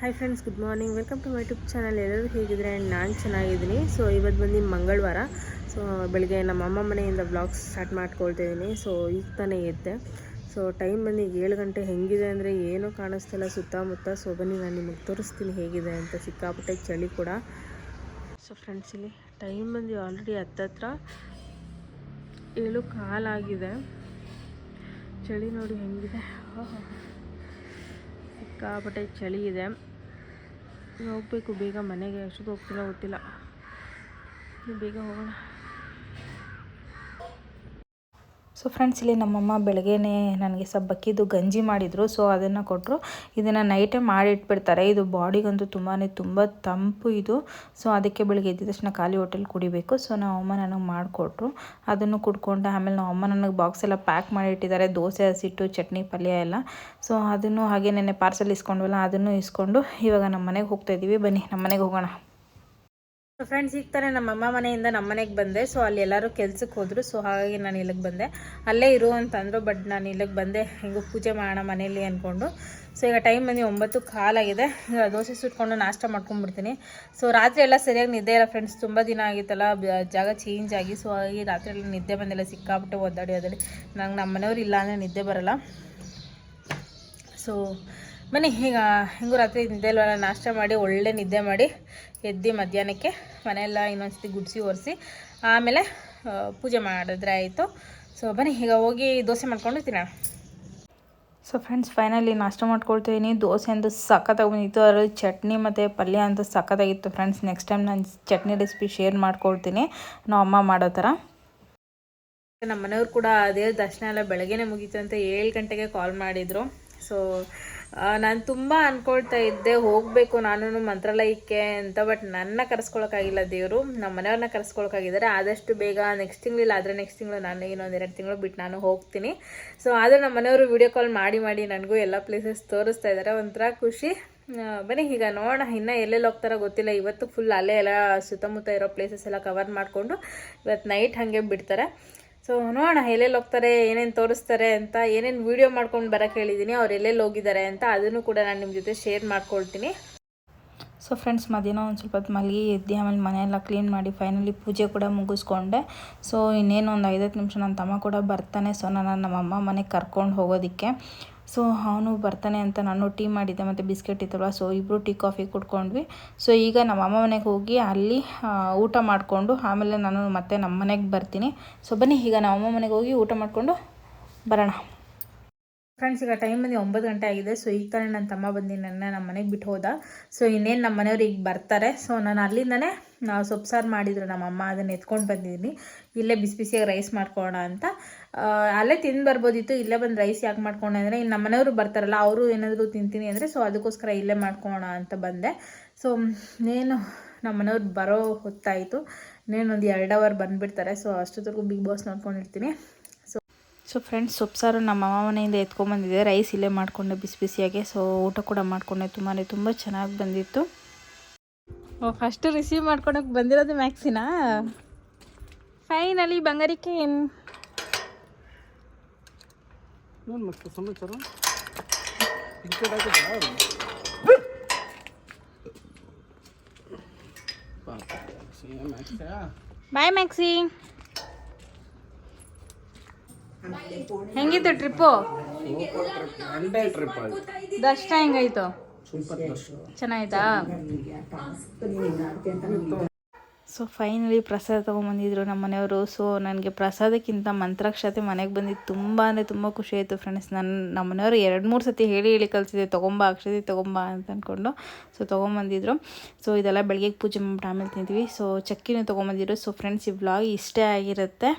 Hi friends good morning welcome to my YouTube channel ಎಲ್ಲರೂ ಹೇಗಿದ್ರೆ and ನಾನು ಚೆನ್ನಾಗಿದ್ದೀನಿ. ಸೊ ಇವತ್ತು ಬಂದು ಮಂಗಳವಾರ. ಸೊ ಬೆಳಗ್ಗೆ ನಮ್ಮ ಅಮ್ಮ ಮನೆಯಿಂದ ಬ್ಲಾಗ್ಸ್ ಸ್ಟಾರ್ಟ್ ಮಾಡ್ಕೊಳ್ತಿದ್ದೀನಿ ಸೊ ಈಗ ತಾನೇ ಎದ್ದೆ. ಸೊ ಟೈಮ್ ಬಂದು ಈಗ ಏಳು ಗಂಟೆ ಹೆಂಗಿದೆ ಅಂದರೆ ಏನೂ ಕಾಣಿಸ್ತಿಲ್ಲ. ಸುತ್ತಮುತ್ತ. ಸೊ ಬನ್ನಿ, ನಾನು ನಿಮಗೆ ತೋರಿಸ್ತೀನಿ ಹೇಗಿದೆ ಅಂತ. ಸಿಕ್ಕಾಪಟ್ಟೆ ಚಳಿ ಕೂಡ. ಸೊ ಫ್ರೆಂಡ್ಸ್ ಇಲ್ಲಿ ಟೈಮ್ ಬಂದು ಆಲ್ರೆಡಿ ಹತ್ತತ್ರ. ಏಳು ಕಾಲಾಗಿದೆ ಚಳಿ ನೋಡಿ ಹೆಂಗಿದೆ. ಸಿಕ್ಕಾಪಟ್ಟೆ ಚಳಿ ಇದೆ. ಹೋಗಬೇಕು ಬೇಗ ಮನೆಗೆ ಎಷ್ಟೊತ್ತು ಹೋಗ್ತಿಲ್ಲ ಗೊತ್ತಿಲ್ಲ. ಬೇಗ ಹೋಗೋಣ. ಸೊ ಫ್ರೆಂಡ್ಸ್ ಇಲ್ಲಿ ನಮ್ಮಮ್ಮ ಬೆಳಗ್ಗೆನೇ ನನಗೆ ಸಬ್ಬಕ್ಕಿದು ಗಂಜಿ ಮಾಡಿದರು. ಸೊ ಅದನ್ನು ಕೊಟ್ಟರು ಇದನ್ನು ನೈಟೇ ಮಾಡಿಟ್ಬಿಡ್ತಾರೆ ಇದು ಬಾಡಿಗಂತೂ ತುಂಬಾ ತುಂಬ ತಂಪು ಇದು. ಸೊ ಅದಕ್ಕೆ ಬೆಳಗ್ಗೆ ಎದ್ದ ತಕ್ಷಣ ಖಾಲಿ ಹೋಟೆಲ್ ಕುಡಿಬೇಕು. ಸೊ ನಾವು ಅಮ್ಮ ನನಗೆ ಮಾಡಿಕೊಟ್ರು. ಅದನ್ನು ಕುಡ್ಕೊಂಡು ಆಮೇಲೆ ನಾವು ಅಮ್ಮ ನನಗೆ ಬಾಕ್ಸ್ ಎಲ್ಲ ಪ್ಯಾಕ್ ಮಾಡಿ ಇಟ್ಟಿದ್ದಾರೆ. ದೋಸೆ, ಹಸಿಟ್ಟು, ಚಟ್ನಿ, ಪಲ್ಯ ಎಲ್ಲ. ಸೊ ಅದನ್ನು ಹಾಗೆ ನೆನೆ ಪಾರ್ಸಲ್ ಇಸ್ಕೊಂಡ್ವಲ್ಲ, ಅದನ್ನು ಇಸ್ಕೊಂಡು ಇವಾಗ ನಮ್ಮ ಮನೆಗೆ ಹೋಗ್ತಾ ಇದ್ದೀವಿ ಬನ್ನಿ, ನಮ್ಮ ಮನೆಗೆ ಹೋಗೋಣ. ಫ್ರೆಂಡ್ಸ್ ಈಗ ತಾನೇ ನಮ್ಮ ಅಮ್ಮ ಮನೆಯಿಂದ ನಮ್ಮ ಮನೆಗೆ ಬಂದೆ. ಸೊ ಅಲ್ಲಿ ಎಲ್ಲರೂ ಕೆಲ್ಸಕ್ಕೆ ಹೋದರು. ಸೊ ಹಾಗಾಗಿ ನಾನು ಇಲ್ಲಿಗೆ ಬಂದೆ. ಅಲ್ಲೇ ಇರು ಅಂತಂದರು ಬಟ್ ನಾನು ಇಲ್ಲಿಗೆ ಬಂದೆ. ಹೆಂಗೋ ಪೂಜೆ ಮಾಡೋಣ ಮನೇಲಿ ಅಂದ್ಕೊಂಡು ಸೊ ಈಗ ಟೈಮ್ ಬಂದು ಒಂಬತ್ತು ಕಾಲಾಗಿದೆ ಈಗ ದೋಸೆ ಸುಟ್ಕೊಂಡು ನಾಷ್ಟ ಮಾಡ್ಕೊಂಡ್ಬಿಡ್ತೀನಿ. ಸೊ ರಾತ್ರಿ ಎಲ್ಲ ಸರಿಯಾಗಿ ನಿದ್ದೆ ಇಲ್ಲ ಫ್ರೆಂಡ್ಸ್ ತುಂಬ ದಿನ ಆಗಿತ್ತಲ್ಲ. ಜಾಗ ಚೇಂಜ್ ಆಗಿ. ಸೊ ಹಾಗಾಗಿ ರಾತ್ರಿ ಎಲ್ಲ ನಿದ್ದೆ ಬಂದಿಲ್ಲ. ಸಿಕ್ಕಾಬಿಟ್ಟು ಒದ್ದಾಡಿ ಒದ್ದಾಡಿ. ನಂಗೆ ನಮ್ಮ ಮನೆಯವ್ರು ಇಲ್ಲ ಅಂದರೆ ನಿದ್ದೆ ಬರಲ್ಲ. ಸೊ ಬನ್ನಿ ಈಗ ಹೆಂಗೂ ರಾತ್ರಿ ನಿದ್ದೆ ಇಲ್ವಲ್ಲ ನಾಷ್ಟ ಮಾಡಿ ಒಳ್ಳೆ ನಿದ್ದೆ ಮಾಡಿ ಎದ್ದು ಮಧ್ಯಾಹ್ನಕ್ಕೆ ಮನೆಯೆಲ್ಲ ಇನ್ನೊಂದ್ಸತಿ ಗುಡಿಸಿ ಒರೆಸಿ ಆಮೇಲೆ ಪೂಜೆ ಮಾಡಿದ್ರೆ ಆಯಿತು. ಸೊ ಬನ್ನಿ ಈಗ ಹೋಗಿ ದೋಸೆ ಮಾಡ್ಕೊಂಡು ತಿನ್ನೋಣ ಸೊ ಫ್ರೆಂಡ್ಸ್ ಫೈನಲಿ ನಾಷ್ಟ ಮಾಡ್ಕೊಳ್ತೀನಿ ದೋಸೆ ಅಂತ ಸಖತ್ತಾಗಿ ಬಂದಿತ್ತು. ಅದರಲ್ಲಿ ಚಟ್ನಿ ಮತ್ತು ಪಲ್ಯ ಅಂತ ಸಖತ್ತಾಗಿತ್ತು ಫ್ರೆಂಡ್ಸ್ ನೆಕ್ಸ್ಟ್ ಟೈಮ್ ನಾನು ಚಟ್ನಿ ರೆಸಿಪಿ ಶೇರ್ ಮಾಡ್ಕೊಳ್ತೀನಿ. ನಾವು ಅಮ್ಮ ಮಾಡೋ ಥರ ನಮ್ಮ ಮನೆಯವ್ರು ಕೂಡ ಅದೇ ದರ್ಶನ ಎಲ್ಲ ಬೆಳಗ್ಗೆನೆ ಮುಗೀತು ಅಂತ ಏಳು ಗಂಟೆಗೆ ಕಾಲ್ ಮಾಡಿದರು. ಸೊ ನಾನು ತುಂಬ ಅಂದ್ಕೊಳ್ತಾ ಇದ್ದೆ, ಹೋಗಬೇಕು ನಾನು ಮಂತ್ರಾಲಯಕ್ಕೆ ಅಂತ ಬಟ್ ನನ್ನ ಕರೆಸ್ಕೊಳಕ್ಕಾಗಿಲ್ಲ ದೇವರು. ನಮ್ಮ ಮನೆಯವ್ರನ್ನ ಕರೆಸ್ಕೊಳಕ್ಕಾಗಿದ್ದಾರೆ. ಆದಷ್ಟು ಬೇಗ ನೆಕ್ಸ್ಟ್ ತಿಂಗಳಿಲ್ಲ ಆದರೆ ನೆಕ್ಸ್ಟ್ ತಿಂಗಳು ನಾನು ಇನ್ನೊಂದು ಎರಡು ತಿಂಗಳು ಬಿಟ್ಟು ನಾನು ಹೋಗ್ತೀನಿ. ಸೊ ಆದರೆ ನಮ್ಮ ಮನೆಯವರು ವಿಡಿಯೋ ಕಾಲ್ ಮಾಡಿ ಮಾಡಿ ನನಗೂ ಎಲ್ಲ ಪ್ಲೇಸಸ್ ತೋರಿಸ್ತಾ ಇದ್ದಾರೆ ಒಂಥರ ಖುಷಿ. ಬನ್ನಿ, ಈಗ ನೋಡೋಣ, ಇನ್ನೂ ಎಲ್ಲೆಲ್ಲಿ ಹೋಗ್ತಾರೋ ಗೊತ್ತಿಲ್ಲ. ಇವತ್ತು ಫುಲ್ ಅಲ್ಲೇ ಎಲ್ಲ ಸುತ್ತಮುತ್ತ ಇರೋ ಪ್ಲೇಸಸ್ ಎಲ್ಲ ಕವರ್ ಮಾಡಿಕೊಂಡು ಇವತ್ತು ನೈಟ್ ಹಾಗೆ ಬಿಡ್ತಾರೆ. ಸೊ ನೋಡೋಣ, ಎಲ್ಲೆಲ್ಲಿ ಹೋಗ್ತಾರೆ, ಏನೇನು ತೋರಿಸ್ತಾರೆ ಅಂತ, ಏನೇನು ವೀಡಿಯೋ ಮಾಡ್ಕೊಂಡು ಬರೋಕ್ಕೆ ಹೇಳಿದ್ದೀನಿ ಅವ್ರು ಎಲ್ಲೆಲ್ಲಿ ಹೋಗಿದ್ದಾರೆ ಅಂತ ಅದನ್ನು ಕೂಡ ನಾನು ನಿಮ್ಮ ಜೊತೆ ಶೇರ್ ಮಾಡ್ಕೊಳ್ತೀನಿ. ಸೊ ಫ್ರೆಂಡ್ಸ್ ಮಧ್ಯಾಹ್ನ ಒಂದು ಸ್ವಲ್ಪ ಹೊತ್ತು ಮಲಗಿ ಎದ್ದು, ಆಮೇಲೆ ಮನೆಯೆಲ್ಲ ಕ್ಲೀನ್ ಮಾಡಿ ಫೈನಲಿ ಪೂಜೆ ಕೂಡ ಮುಗಿಸ್ಕೊಂಡೆ. ಸೊ ಇನ್ನೇನು ಒಂದು ಐದತ್ತು ನಿಮಿಷ ನನ್ನ ತಮ್ಮ ಕೂಡ ಬರ್ತಾನೆ. ಸೊ ನಾನು ನಮ್ಮ ಅಮ್ಮ ಮನೆಗೆ ಕರ್ಕೊಂಡು ಹೋಗೋದಕ್ಕೆ. ಸೊ ಅವನು ಬರ್ತಾನೆ ಅಂತ ನಾನು ಟೀ ಮಾಡಿದ್ದೆ, ಮತ್ತು ಬಿಸ್ಕೆಟ್ ಇತ್ತಲ್ವ, ಸೊ ಇಬ್ಬರು ಟೀ, ಕಾಫಿ ಕುಡ್ಕೊಂಡ್ವಿ. ಸೊ ಈಗ ನಮ್ಮ ಅಮ್ಮ ಮನೆಗೆ ಹೋಗಿ ಅಲ್ಲಿ ಊಟ ಮಾಡಿಕೊಂಡು ಆಮೇಲೆ ನಾನು ಮತ್ತೆ ನಮ್ಮ ಮನೆಗೆ ಬರ್ತೀನಿ. ಸೊ ಬನ್ನಿ, ಈಗ ನಮ್ಮ ಅಮ್ಮ ಮನೆಗೆ ಹೋಗಿ ಊಟ ಮಾಡಿಕೊಂಡು ಬರೋಣ. ಫ್ರೆಂಡ್ಸ್ ಈಗ ಟೈಮ್ ಬಂದು ಒಂಬತ್ತು ಗಂಟೆ ಆಗಿದೆ. ಸೊ ಈಗ ತಾನೇ ನನ್ನ ತಮ್ಮ ಬಂದು ನನ್ನ ನಮ್ಮ ಮನೆಗೆ ಬಿಟ್ಟು ಹೋದ. ಸೊ ಇನ್ನೇನು ನಮ್ಮ ಮನೆಯವ್ರು ಈಗ ಬರ್ತಾರೆ. ಸೊ ನಾನು ಅಲ್ಲಿಂದನೇ ಸೊಪ್ಪು ಸಾರು ಮಾಡಿದ್ರು ನಮ್ಮ ಅಮ್ಮ, ಅದನ್ನು ಎತ್ಕೊಂಡು ಬಂದಿದ್ದೀನಿ ಇಲ್ಲೇ ಬಿಸಿ ಬಿಸಿಯಾಗಿ ರೈಸ್ ಮಾಡ್ಕೊಳ್ಳೋಣ ಅಂತ. ಅಲ್ಲೇ ತಿಂದು ಬರ್ಬೋದಿತ್ತು. ಇಲ್ಲೇ ಬಂದು ರೈಸ್ ಯಾಕೆ ಮಾಡ್ಕೊಂಡೆ ಅಂದರೆ ಇನ್ನು ನಮ್ಮ ಮನೆಯವರು ಬರ್ತಾರಲ್ಲ, ಅವರು ಏನಾದರೂ ತಿಂತೀನಿ ಅಂದರೆ ಸೊ ಅದಕ್ಕೋಸ್ಕರ ಇಲ್ಲೇ ಮಾಡ್ಕೊಳ್ಳೋಣ ಅಂತ ಬಂದೆ. ಸೊ ಏನು ನಮ್ಮ ಮನೆಯವ್ರು ಬರೋ ಹೊತ್ತಾಯಿತು. ಇನ್ನೇನು ಒಂದು ಎರಡು ಅವರ್ ಬಂದುಬಿಡ್ತಾರೆ. ಸೊ ಅಷ್ಟೊತ್ತಿಗೂ ಬಿಗ್ ಬಾಸ್ ನೋಡ್ಕೊಂಡಿರ್ತೀನಿ. ಸೊ ಫ್ರೆಂಡ್ಸ್ ಸೊಪ್ಪು ಸಾರು ನಮ್ಮ ಅಮ್ಮ ಮನೆಯಿಂದ ಎತ್ಕೊಂಡ್ಬಂದಿದ್ದೆ ರೈಸ್ ಇಲ್ಲೇ ಮಾಡಿಕೊಂಡೆ ಬಿಸಿ ಬಿಸಿಯಾಗೆ. ಸೊ ಊಟ ಕೂಡ ಮಾಡಿಕೊಂಡೆ. ತುಂಬಾ ತುಂಬ ಚೆನ್ನಾಗಿ ಬಂದಿತ್ತು. ಓ ಫಸ್ಟ್ ರಿಸೀವ್ ಮಾಡ್ಕೊಳಕ್ಕೆ ಬಂದಿರೋದು ಮ್ಯಾಕ್ಸಿನಾ ಫೈನಲಿ ಬಂಗಾರಿಕೆ ಏನು ಮ್ಯಾಕ್ಸಿ ಮತ್ತೆ ಹೆಂಗಿತ್ತು ಟ್ರಿಪ್ಪು? ಒಂದೇ ಟ್ರಿಪ್ ಆಯ್ತು. ದರ್ಶನ ಹೆಂಗಾಯ್ತು ಸೂಪರ್ ದರ್ಶನ ಚೆನ್ನಾಯ್ತಾ? ಸೊ ಫೈನಲಿ ಪ್ರಸಾದ ತೊಗೊಂಬಂದಿದ್ರು ನಮ್ಮ ಮನೆಯವರು. ಸೊ ನನಗೆ ಪ್ರಸಾದಕ್ಕಿಂತ ಮಂತ್ರಾಕ್ಷತೆ ಮನೆಗೆ ಬಂದಿದ್ದು ತುಂಬ ಅಂದರೆ ತುಂಬ ಖುಷಿ ಆಯಿತು ಫ್ರೆಂಡ್ಸ್ ನನ್ನ ನಮ್ಮ ಮನೆಯವರು ಎರಡು ಮೂರು ಸತಿ ಹೇಳಿ ಹೇಳಿ ಕಲಿಸಿದೆ ತೊಗೊಂಬ ಅಕ್ಷತೆ ತೊಗೊಂಬ ಅಂತ ಅಂದ್ಕೊಂಡು ಸೊ ತೊಗೊಂಬಂದಿದ್ರು. ಸೊ ಇದೆಲ್ಲ ಬೆಳಗ್ಗೆ ಪೂಜೆ ಮಾಡ್ಬಿಟ್ಟು ಆಮೇಲೆ ತಿಂತೀವಿ ಸೊ ಚಕ್ಕಿನೂ ತೊಗೊಂಬಂದಿದ್ರು. ಸೊ ಫ್ರೆಂಡ್ಸ್ ಈ ವ್ಲಾಗ್ ಇಷ್ಟೇ ಆಗಿರುತ್ತೆ.